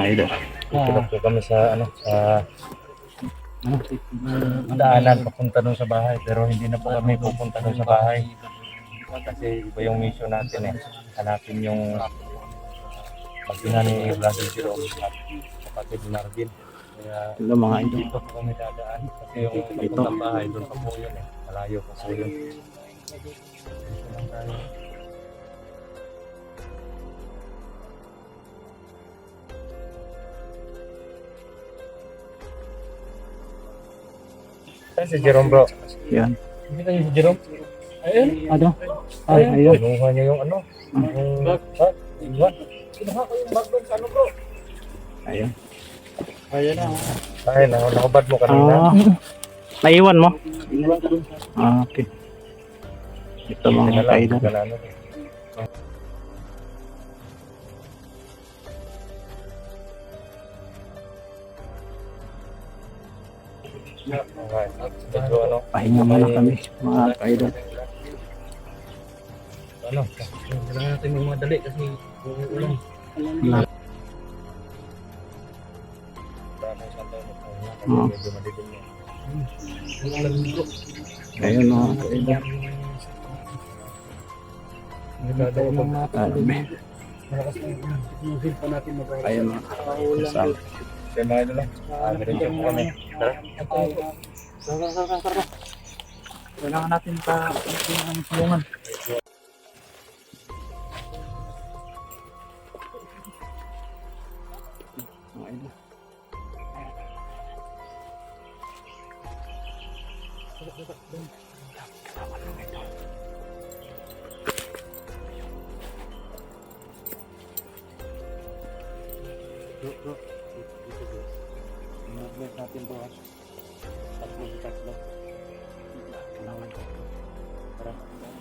Mga idol. Tulog po kami sa ano sa ano, daanan papunta doon sa bahay pero hindi na po kami pupunta doon sa bahay. Kasi iba yung mission natin eh. Hanapin yung pagkina ni Brother Jerome at kapatid Marvin. Kaya Hello mga idol. dito po kami dadaan kasi yung papuntang bahay doon pa po yun eh. Malayo pa po yun. Dito lang Saan si Jerome bro? Yan. Hindi tayo si Jerome? Ayun. Ano? Ay, ayun. Kinuha niya yung ano? Yung bag. Iwan. Kinuha ko yung bag doon sa ano bro? Ayun. Ayun na. Ay, na nakabad mo kanina. Ah, naiwan mo? Ah, okay. Ito mga idol. Pahinga muna kami mga idol. Ano? Kailangan natin may mga dali kasi uulan. Hmm. Hmm. Medyo madilim na. Ayun mga idol. Dami. Ayun mga kasama. Kaya mga lang. Ah, meron dyan po kami. Tara. Kailangan natin pa ang tulungan. Mga idol. Movement natin bro. Tatlo, tatlo. Kailangan ko. Tara. Daming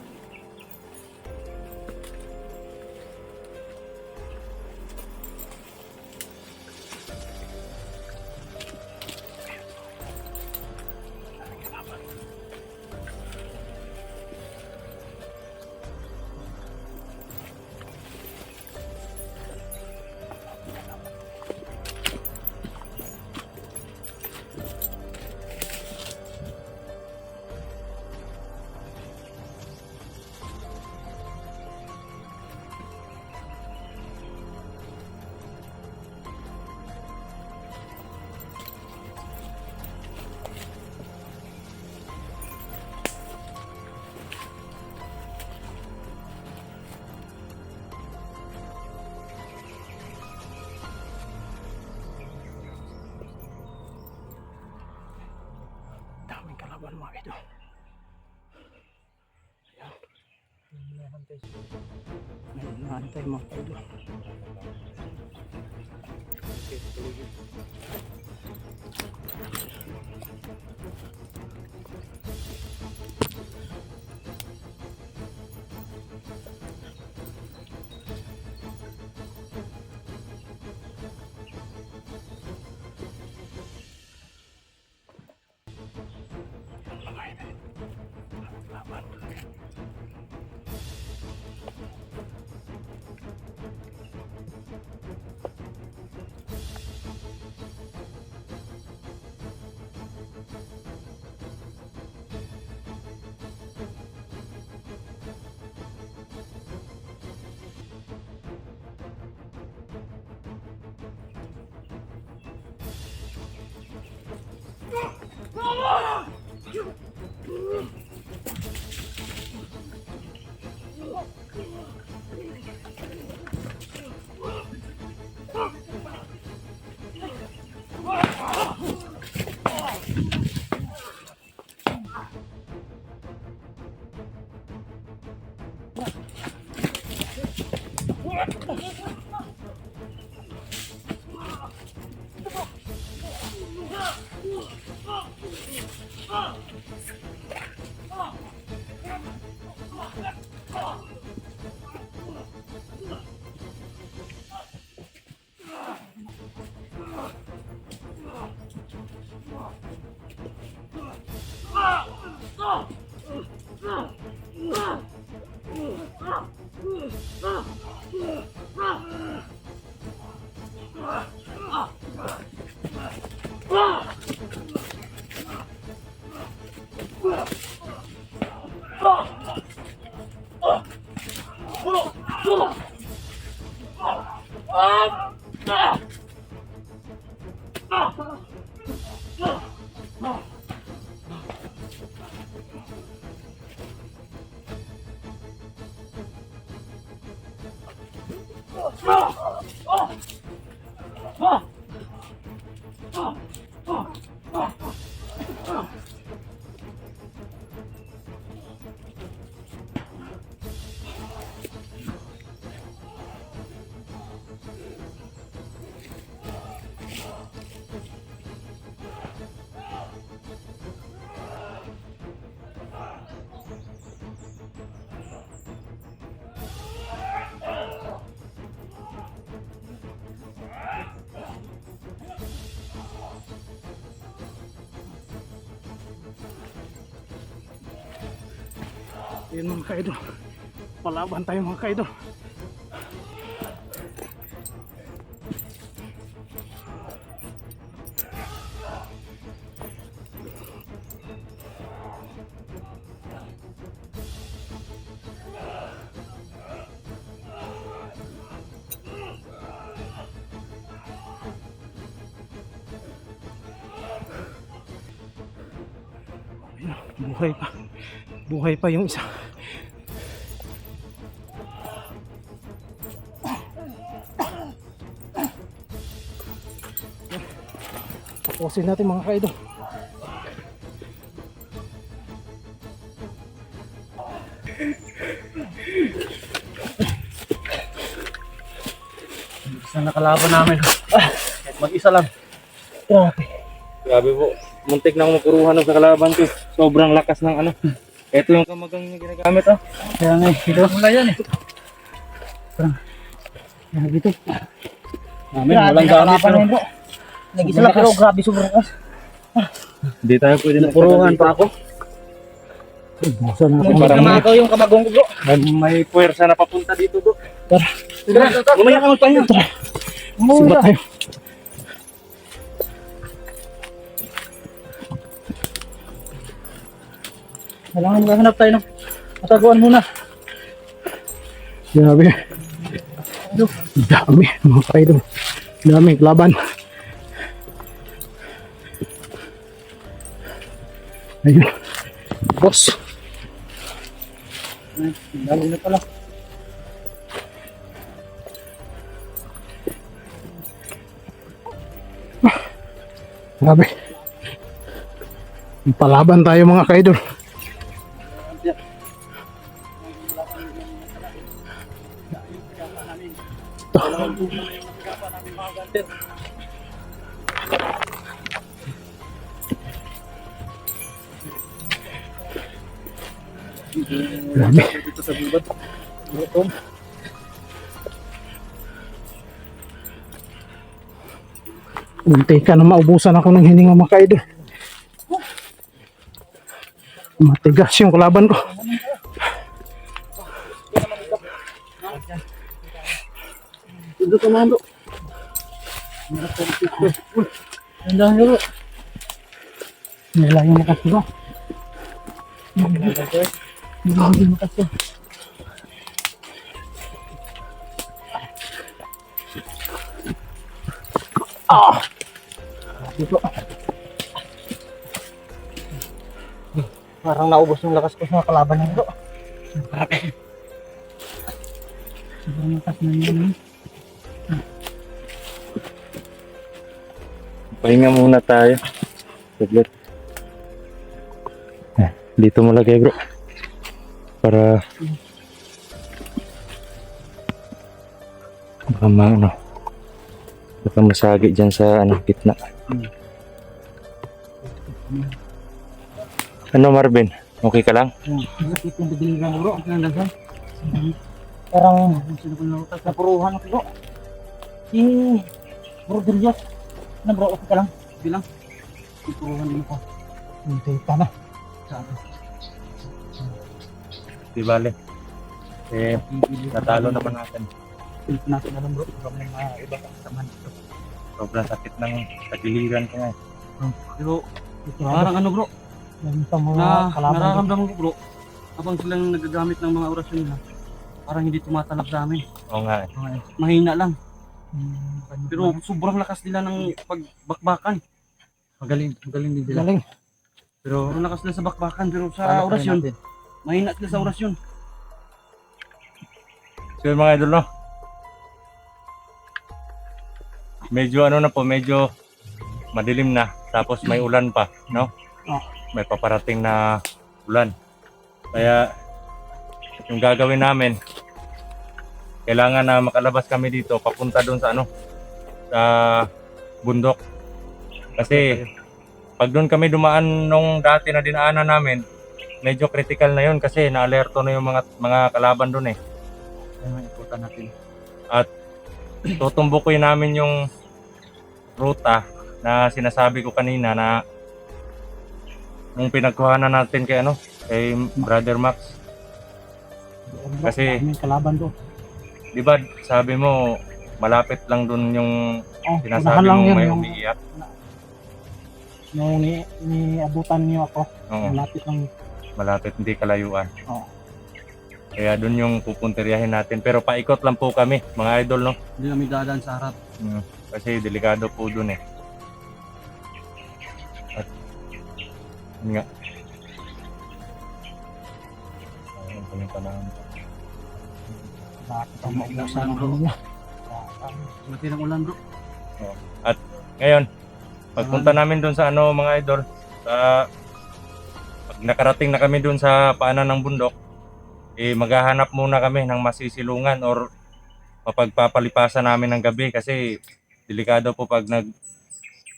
kalaban mga idol. Ayun, naantay mga Ah! Yun mga kaidol. Palaban tayo mga kaidol. Ayun, Buhay pa. Buhay pa yung isa. Tapusin natin mga kaidol. Isa na kalaban namin. Kahit mag-isa lang. Grabe. Grabe po. Muntik nang mapuruhan ng sa kalaban ko. Sobrang lakas ng ano. Ito yung kamagang niya ginagamit oh. Kaya nga, ito. Wala yan eh. Parang, grabe ito. Namin, walang gamit. Ano? Nag-isa lang pero grabe sobrang lakas. Hindi tayo pwede Napuruhan pa ako. Busa na ako. Parang may- Kamakaw yung kamagong ko bro. May, may puwersa na papunta dito bro. Mamaya ka magpahinga. Tara. Sibat tayo. Kailangan maghanap tayo ng mataguan muna. Grabe. Dami mga kaidol. Dami laban. Ayun. Boss. Lalo na pala. Grabe. Palaban tayo mga kaidol. Grabe. Dito sa bibad. Ito. Unti ka na maubusan ako ng hininga mga kaidol. Matigas yung kalaban ko. Dito ka mando. Tandaan nyo. Nila yung makas ko. Grabe makas ko. Parang naubos yung lakas ko sa kalaban ng bro. Sobrang makas na yun. Pahinga muna tayo. Saglit. Eh, dito mo lagay bro. Para baka ma ano baka masagi dyan sa ano gitna. Ano Marvin? Okay ka lang? Parang napuruhan ako bro. Si Bro Dilias. Na bro, okay ka lang? bilang. Ituruhan mo ko. Unti ka na. Di bale. Eh, natalo naman natin. Pilit natin na lang bro. Baka may mga iba kang samahan dito. Sobrang sakit ng tagiliran ko nga. Pero Parang ano bro. Meron pa mga Na kalaban. dito. nararamdaman ko bro. habang silang nagagamit ng mga orasyon nila, parang hindi tumatalab sa amin. Oo nga. eh. Mahina lang. Pero sobrang lakas nila ng pagbakbakan. Magaling, magaling din sila. Galing. Pero Sobrang lakas nila sa bakbakan. Pero sa paano orasyon, natin? Mahina sila sa. So yun mga idol no. Medyo ano na po, medyo madilim na. Tapos may ulan pa, no? Oh. May paparating na ulan. Kaya yung gagawin namin, kailangan na makalabas kami dito papunta doon sa ano sa bundok. Kasi pag doon kami dumaan nung dati na dinaanan namin, medyo critical na yun kasi na-alerto na yung mga mga kalaban doon eh. Ang ikutan natin. tutumbukin namin yung ruta na sinasabi ko kanina na nung pinagkuhanan natin kay ano kay Brother Max Kasi- May kalaban doon. di ba sabi mo malapit lang dun yung Oh, sinasabi mo yun. may Yung, umiiyak yung ni, ni abutan niyo ako. Oo, Malapit lang. Malapit hindi kalayuan. Oo. kaya dun yung pupuntiryahin natin. Pero paikot lang po kami mga idol no? Hindi kami dadaan sa harap. Mm, kasi delikado po dun eh. At yun nga. Ayun po yung panahon Malapit ang maubusan ng kanila. Mati ng ulan bro. Ngayon, pagpunta namin doon sa ano mga idol, sa nakarating na kami doon sa paanan ng bundok, eh maghahanap muna kami ng masisilungan or mapagpapalipasan namin ng gabi kasi delikado po pag nag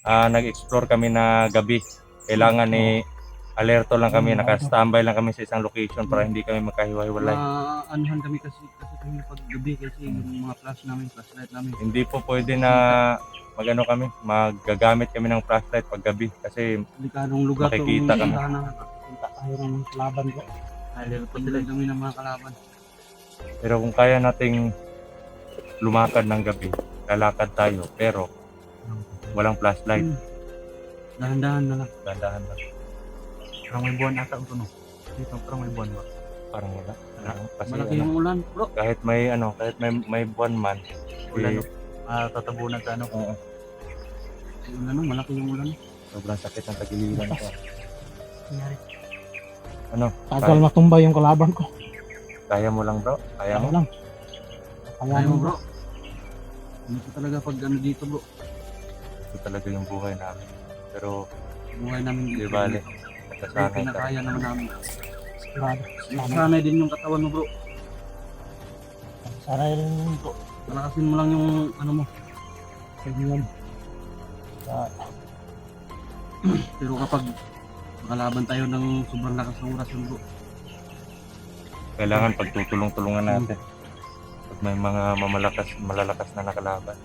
ah, nag-explore kami na gabi. Kailangan ni alerto lang kami, naka-standby lang kami sa isang location para hindi kami magkahiwa-hiwalay. Maanuhan kami kasi kasi kami pag gabi kasi yung mga flash namin, flashlight namin. Hindi po pwede na magano kami, magagamit kami ng flashlight pag gabi kasi Delikadong lugar to. Makikita ka na. puntahan namin. Punta tayo ng kalaban ko. Dahil pagdalag kami ng mga kalaban. Pero kung kaya nating lumakad ng gabi, lalakad tayo. Pero walang flashlight. Hmm. Dahan-dahan na lang. Dandahan lang. Parang may buwan ata ang tunog. Dito, parang may buwan ba? Parang wala. Ano, kasi Malaki ano, yung ulan bro. kahit may ano, kahit may may buwan man, Ulan, eh, Ah, tatabunan sa ano. oo, Yung ulan, malaki yung ulan. sobrang sakit ng tagiliran ko. Nangyari. Ano? Tagal matumba yung kalaban ko. Kaya mo lang bro? Kaya Kaya mo? lang. Kaya Ayaw mo bro. Hindi ko talaga pag ano dito bro. Ito talaga yung buhay namin. Pero Buhay namin di dito. bale, Ay, nagkasanay ka. pinakaya naman namin. Sigurado. Sana, Sanay din yung katawan mo bro. sana rin ko. Palakasin mo lang yung ano mo. Kaibigan. Pero kapag makalaban tayo ng sobrang lakas ng orasyon bro. Kailangan pagtutulong-tulungan natin. Pag may mga mamalakas, malalakas na nakalaban.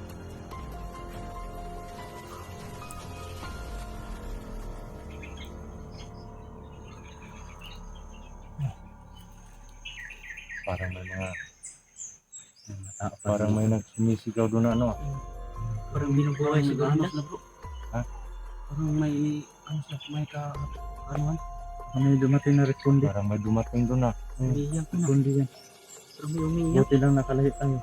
Parang may mga parang may nagsumisigaw doon na ano. ah. Parang binubuhay si Ganos na bro. Ha? Parang may ano sa may ka ano May dumating na responde. Parang may dumating doon ah. Umiiyak na. Responde yan. Parang may umiiyak. Buti lang nakalahi tayo.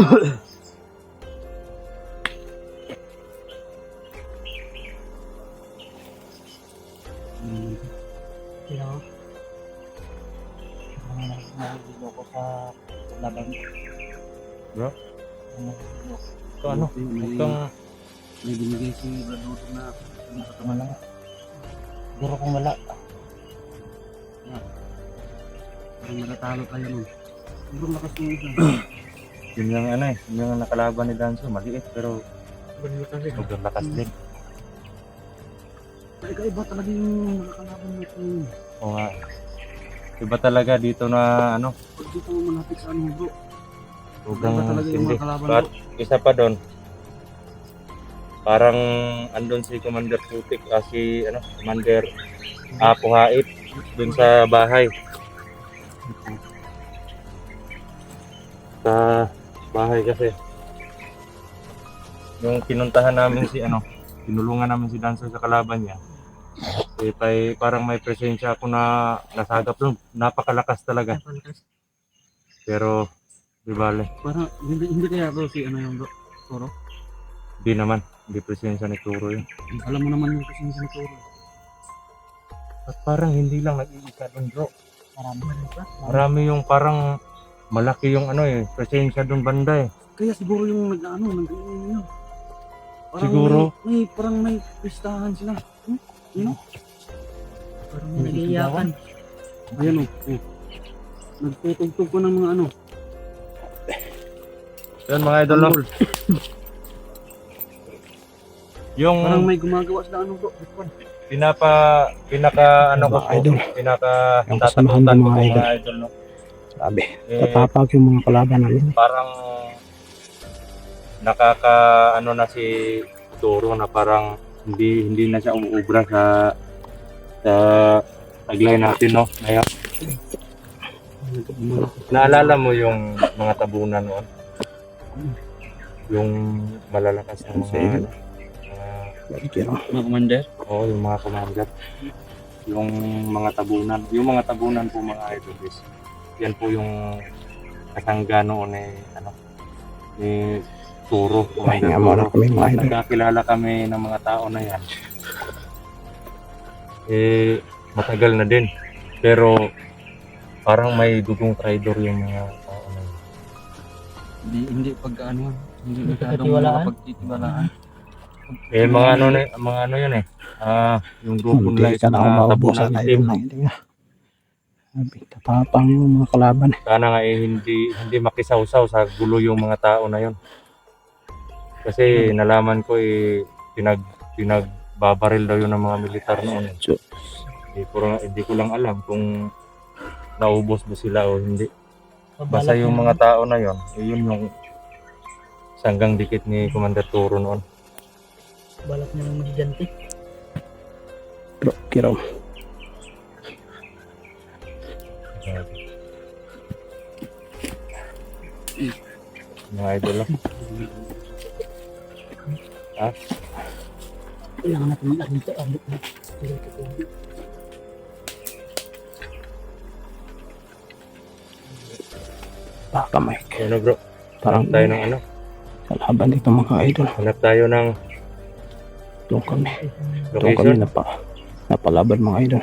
Hmm. nahihilo ko sa laban. Bro? Nahihilo. Ito ano? Itong may binigay si Brad Otto na ano sa Wala. Siguro kung wala. parang matatalo tayo nun. Lakas ng ulan. yun yung ano eh. Yun yung nakalaban ni Danzo. Maliit pero sobrang lakas din. Kaiba talaga yung nakakalaban natin. Oo nga. Iba talaga dito na ano. Dito malapit sa ano bro. Sobrang sindi. But isa pa doon. Parang andun si Commander Putik, ah, si ano, Commander Apo Hait dun sa bahay. sa bahay kasi yung pinuntahan namin si ano, tinulungan namin si Dancer sa kalaban niya. Eh, tay, parang may presensya ako na nasagap lang. Napakalakas talaga. Pero, di bale, Parang hindi, hindi kaya bro si ano yung bro. Toro. di naman. Di presensya ni Turo yun. Alam mo naman yung kasi sa Toro. At parang hindi lang nag-iisa doon bro. Marami na pa. Marami yung parang malaki yung ano eh, presensya doon banda eh. Kaya siguro yung nag ano, nag yun. Parang Siguro. May, may, parang may pistahan sila. Hmm? You know? Parang may Nag-iiyakan. Ayan o. Oh. Nagtutugtog ko ng mga ano. Yun mga idol no. Yung Parang may gumagawa sila ano bro. pinapa pinaka ano ko po, idol. pinaka tatakutan kasamahan ko mga mga idol no. Sabi, Eh, tatapag yung mga kalaban namin. parang nakaka ano na si Toro na parang hindi hindi na siya umuubra sa sa taglay natin no. Kaya naalala mo yung mga tabunan noon? Yung malalakas na mga mga commander. Oo, yung mga commander. Yung mga tabunan. Yung mga tabunan po mga idol is, yan po yung kasangga noon ni, ano, ni Turo. pahinga muna kami mga idol. Nagkakilala kami ng mga tao na yan. Eh, matagal na din. Pero, parang may dugong traitor yung mga tao na yan. Hindi, hindi pag ano, hindi masyadong pagtitiwalaan? pagtitiwalaan. Eh, mga ano, na- mga ano yun eh. Ah, yung grupo nila ka na mga idol na hindi nga. Sabi, tatapang yung mga kalaban. sana nga eh, hindi hindi makisawsaw sa gulo yung mga tao na yon. Kasi nalaman ko eh pinag pinagbabaril daw yun ng mga militar noon. So, Hindi ko, lang- hindi ko lang alam kung naubos ba sila o hindi. Basta yung mga tao na yon, eh, yun yung sanggang dikit ni Commander Turo noon. Balak niya ng magigante. bro, kiro. Mga idol lang. Kailangan natin mag-agito. Agit na. Baka Mike. Ano bro, Parang tayo ng ano, kalaban dito mga idol. hanap tayo ng Doon kami. Doon kami napa, napalaban mga idol.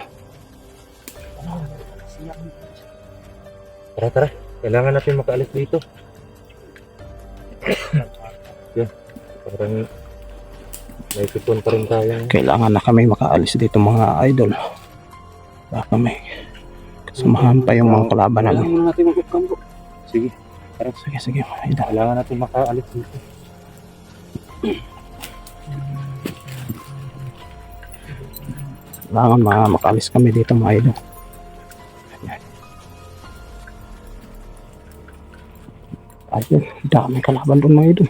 Tara, tara. Kailangan natin makaalis dito. yeah. Parang may kupon pa rin tayo. Kailangan na kami makaalis dito mga idol. Baka may kasamahan pa yung mga kalaban Kailangan namin. muna natin mag-upcam bro. Sige, Sige, sige mga idol. kailangan natin makaalis dito. Kailangan mga makaalis kami dito mga idol. Ayun, dami kalaban doon mga idol.